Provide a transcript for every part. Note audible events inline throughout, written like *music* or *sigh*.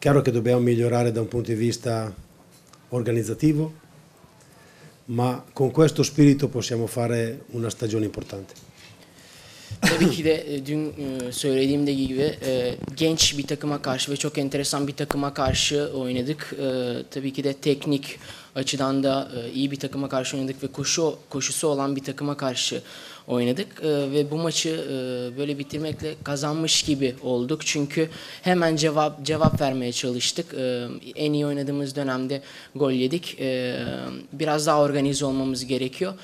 Chiaro che dobbiamo migliorare da un punto di vista organizzativo, ma con questo spirito possiamo fare una stagione importante. Tabii ki de e, dün e, söylediğimde gibi e, genç bir takıma karşı ve çok enteresan bir takıma karşı oynadık. Tabii ki de teknik açıdan da iyi bir takıma karşı oynadık ve koşu koşusu olan bir takıma karşı oynadık ve bu maçı böyle bitirmekle kazanmış gibi olduk. Çünkü hemen cevap cevap vermeye çalıştık. En iyi oynadığımız dönemde gol yedik. Biraz daha organize olmamız gerekiyor.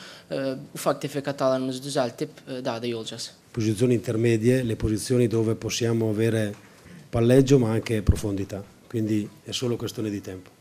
Ufak tefek hatalarımızı düzeltip daha da iyi olacağız. Posizioni intermedie, le posizioni dove possiamo avere palleggio ma anche profondità, quindi è solo questione di tempo.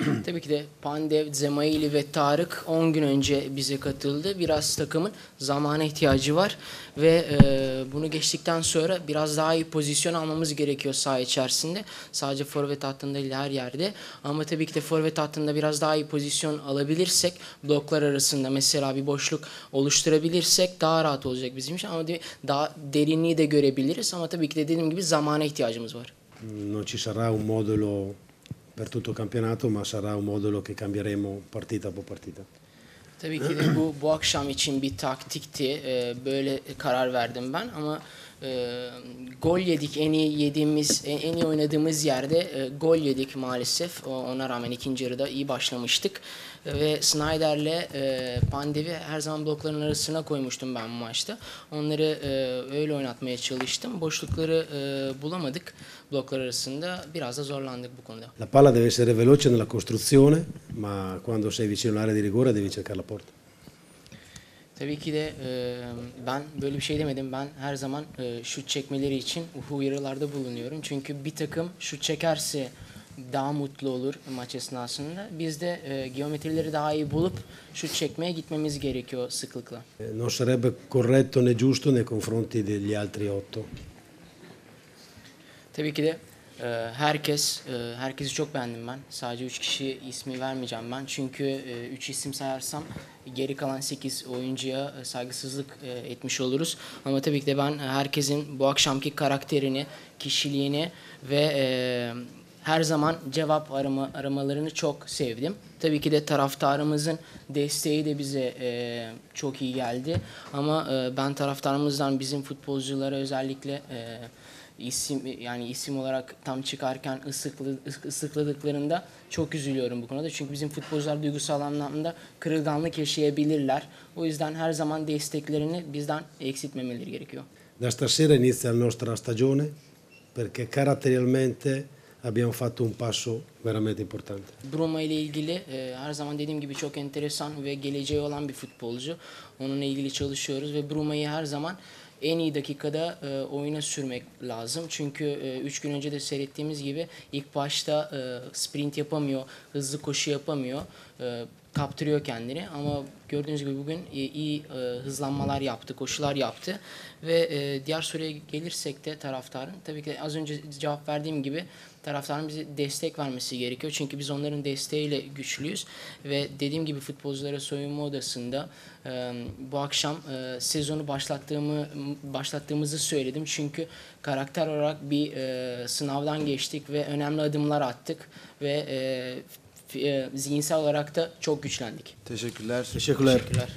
*clears throat* Tabii ki de Pandev, Zemaili ve Tarık 10 gün önce bize katıldı. Biraz takımın zamana ihtiyacı var ve e, bunu geçtikten sonra biraz daha iyi pozisyon almamız gerekiyor saha içerisinde. Sadece forvet hattında değil her yerde. Ama tabii ki de forvet hattında biraz daha iyi pozisyon alabilirsek bloklar arasında mesela bir boşluk oluşturabilirsek daha rahat olacak bizim için. Ama daha derinliği de görebiliriz. Ama tabii ki de dediğim gibi zamana ihtiyacımız var. Non ci sarà un modulo per tutto il campionato, ma sarà un modulo che cambieremo partita dopo partita. Tabii ki de bu bu akşam için bir taktikti. Ee, böyle karar verdim ben ama e, gol yedik en iyi yediğimiz en, iyi oynadığımız yerde e, gol yedik maalesef. Ona rağmen ikinci yarıda iyi başlamıştık. E, Ve Snyder'le e, Pandev'i her zaman blokların arasına koymuştum ben bu maçta. Onları e, öyle oynatmaya çalıştım. Boşlukları e, bulamadık bloklar arasında. Biraz da zorlandık bu konuda. La palla deve essere veloce nella costruzione, ma quando sei vicino all'area di rigore devi cercare la porta. Tabii ki de e, ben böyle bir şey demedim. Ben her zaman e, şut çekmeleri için uyarılarda bulunuyorum. Çünkü bir takım şut çekerse daha mutlu olur maç esnasında. Biz de e, geometrileri daha iyi bulup şut çekmeye gitmemiz gerekiyor sıklıkla. Eh, Non sarebbe corretto né giusto nei confronti degli altri otto. Tabii ki de herkes, e, herkesi çok beğendim ben. Sadece 3 kişi ismi vermeyeceğim ben. Çünkü 3 isim sayarsam geri kalan 8 oyuncuya e, saygısızlık e, etmiş oluruz. Ama tabii ki de ben herkesin bu akşamki karakterini, kişiliğini ve e, her zaman cevap arama, aramalarını çok sevdim. Tabii ki de taraftarımızın desteği de bize e, çok iyi geldi. Ama e, ben taraftarımızdan bizim futbolculara özellikle e, isim yani isim olarak tam çıkarken ıslıklı, ıslıkladıklarında çok üzülüyorum bu konuda. Çünkü bizim futbolcular duygusal anlamda kırılganlık yaşayabilirler. O yüzden her zaman desteklerini bizden eksiltmemeleri gerekiyor. Da stasera inizia la nostra stagione perché caratterialmente abbiamo fatto un passo veramente importante. Bruma ile ilgili e, her zaman dediğim gibi çok enteresan ve geleceği olan bir futbolcu. Onunla ilgili çalışıyoruz ve Bruma'yı her zaman en iyi dakikada e, oyuna sürmek lazım. Çünkü 3 gün önce de seyrettiğimiz gibi ilk başta e, sprint yapamıyor, hızlı koşu yapamıyor. E, kaptırıyor kendini ama gördüğünüz gibi bugün iyi e, hızlanmalar yaptı, koşular yaptı ve e, diğer soruya gelirsek de taraftarın tabii ki az önce cevap verdiğim gibi taraftarın bize destek vermesi gerekiyor. Çünkü biz onların desteğiyle güçlüyüz ve dediğim gibi futbolculara soyunma odasında bu akşam sezonu başlattığımı başlattığımızı söyledim. Çünkü karakter olarak bir sınavdan geçtik ve önemli adımlar attık ve zihinsel olarak da çok güçlendik. Teşekkürler. Teşekkürler. Teşekkürler.